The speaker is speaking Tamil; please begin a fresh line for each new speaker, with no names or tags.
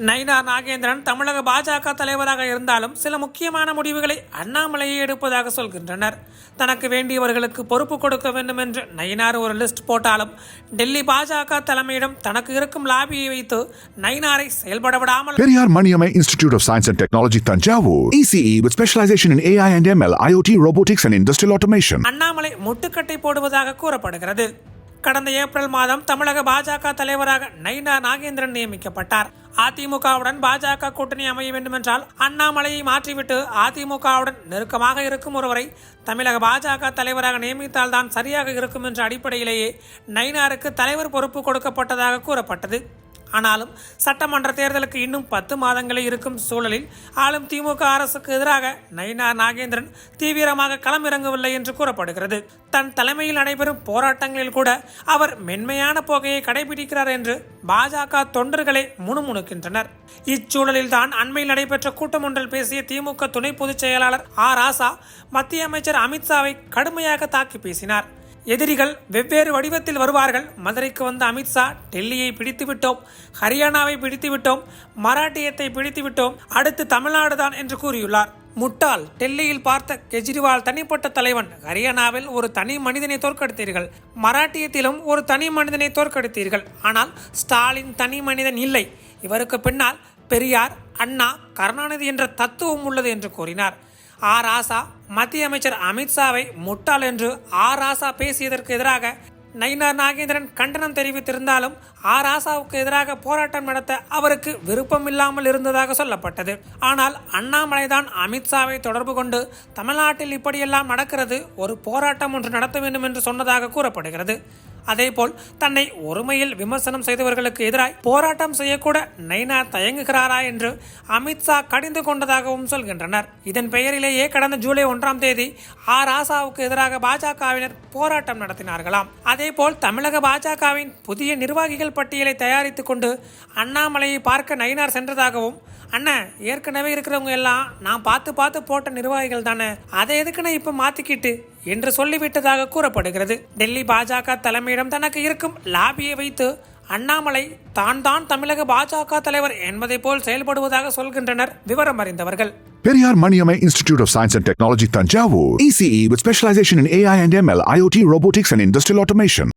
நயினா நாகேந்திரன் தமிழக பாஜக தலைவராக இருந்தாலும் சில முக்கியமான முடிவுகளை அண்ணாமலையே எடுப்பதாக சொல்கின்றனர் தனக்கு வேண்டியவர்களுக்கு பொறுப்பு கொடுக்க வேண்டும் என்று நயினார் ஒரு லிஸ்ட் போட்டாலும் டெல்லி பாஜக தலைமையிடம் தனக்கு இருக்கும் லாபியை வைத்து நயினாரை செயல்பட விடாமல்
Maniamai Institute of Science and Technology, Tanjavur. ECE E with specialization in AI and ML, IoT, robotics, and industrial automation.
Annamalai முட்டுக்கட்டை போடுவதாக கூறப்படுகிறது கடந்த ஏப்ரல் மாதம் தமிழக பாஜக தலைவராக நைனா நாகேந்திரன் நியமிக்கப்பட்டார். அதிமுகவுடன் பாஜக கூட்டணி அமைய வேண்டுமென்றால் அண்ணாமலையை மாற்றிவிட்டு அதிமுகவுடன் நெருக்கமாக இருக்கும் ஒருவரை தமிழக பாஜக தலைவராக நியமித்தால் தான் சரியாக இருக்கும் என்ற அடிப்படையிலேயே நைனாருக்கு தலைவர் பொறுப்பு கொடுக்கப்பட்டதாக கூறப்பட்டது. ஆனாலும் சட்டமன்ற தேர்தலுக்கு இன்னும் பத்து மாதங்களே இருக்கும் சூழலில் ஆளும் திமுக அரசுக்கு எதிராக நயினார் நாகேந்திரன் தீவிரமாக களமிறங்கவில்லை என்று கூறப்படுகிறது. தன் தலைமையில் நடைபெறும் போராட்டங்களில் கூட அவர் மென்மையான போகையை கடைபிடிக்கிறார் என்று பாஜக தொண்டர்களே முணுமுணுக்கின்றனர். இச்சூழலில் தான் அண்மையில் நடைபெற்ற கூட்டம் ஒன்றில் பேசிய திமுக துணை பொதுச் செயலாளர் ஆ ராசா மத்திய அமைச்சர் அமித்ஷாவை கடுமையாக தாக்கி பேசினார். எதிரிகள் வெவ்வேறு வடிவத்தில் வருவார்கள். மதுரைக்கு வந்த அமித்ஷா டெல்லியை பிடித்துவிட்டோம். ஹரியானாவை பிடித்துவிட்டோம். மராட்டியத்தை பிடித்துவிட்டோம். அடுத்து தமிழ்நாடு தான் என்று கூறியுள்ளார். முட்டாள் டெல்லியில் பார்த்த கெஜ்ரிவால் தனிப்பட்ட தலைவன் ஹரியானாவில் ஒரு தனி மனிதனை தோற்கடித்தீர்கள். மராட்டியத்திலும் ஒரு தனி மனிதனை தோற்கடித்தீர்கள். ஆனால் ஸ்டாலின் தனி மனிதன் இல்லை. இவருக்கு பின்னால் பெரியார் அண்ணா கருணாநிதி என்ற தத்துவம் உள்ளது என்று கூறினார். ஆ ராசா மத்திய அமைச்சர் அமித்ஷாவை முட்டாள் என்று ஆ ராசா பேசியதற்கு எதிராக நயினார் நாகேந்திரன் கண்டனம் தெரிவித்திருந்தாலும் ஆ ராசாவுக்கு எதிராக போராட்டம் நடத்த அவருக்கு விருப்பம் இல்லாமல் இருந்ததாக சொல்லப்பட்டது. ஆனால் அண்ணாமலைதான் அமித்ஷாவை தொடர்பு கொண்டு தமிழ்நாட்டில் இப்படியெல்லாம் நடக்கிறது ஒரு போராட்டம் ஒன்று நடத்த வேண்டும் என்று சொன்னதாக கூறப்படுகிறது. அதேபோல் தன்னை ஒருமையில் விமர்சனம் செய்தவர்களுக்கு எதிராய் போராட்டம் செய்யக்கூட நைனா தயங்குகிறாரா என்று அமித்ஷா கடிந்து கொண்டதாகவும் சொல்கின்றனர். இதன் பெயரிலேயே கடந்த ஜூலை ஒன்றாம் தேதி ஆர் ஆசாவுக்கு எதிராக பாஜகவினர் போராட்டம் நடத்தினார்களாம். அதேபோல் தமிழக பாஜகவின் புதிய நிர்வாகிகள் பட்டியலை தயாரித்துக் கொண்டு அண்ணாமலையை பார்க்க நயினார் சென்றதாகவும் அண்ணன் ஏற்கனவே இருக்கிறவங்க எல்லாம் நான் பார்த்து பார்த்து போட்ட நிர்வாகிகள் தானே அதை எதுக்குன்னு இப்ப மாத்திக்கிட்டு? என்று சொல்லிவிட்டதாக கூறப்படுகிறது டெல்லி பாஜக தலைமையிடம் தனக்கு இருக்கும் லாபியை வைத்து அண்ணாமலை தான் தான் தமிழக பாஜக தலைவர் என்பதை போல் செயல்படுவதாக சொல்கின்றனர் விவரம் அறிந்தவர்கள்
Periyar Maniamai Institute of Science and Technology, Tanjavur. ECE with specialization in AI and ML, IoT, robotics, and industrial automation.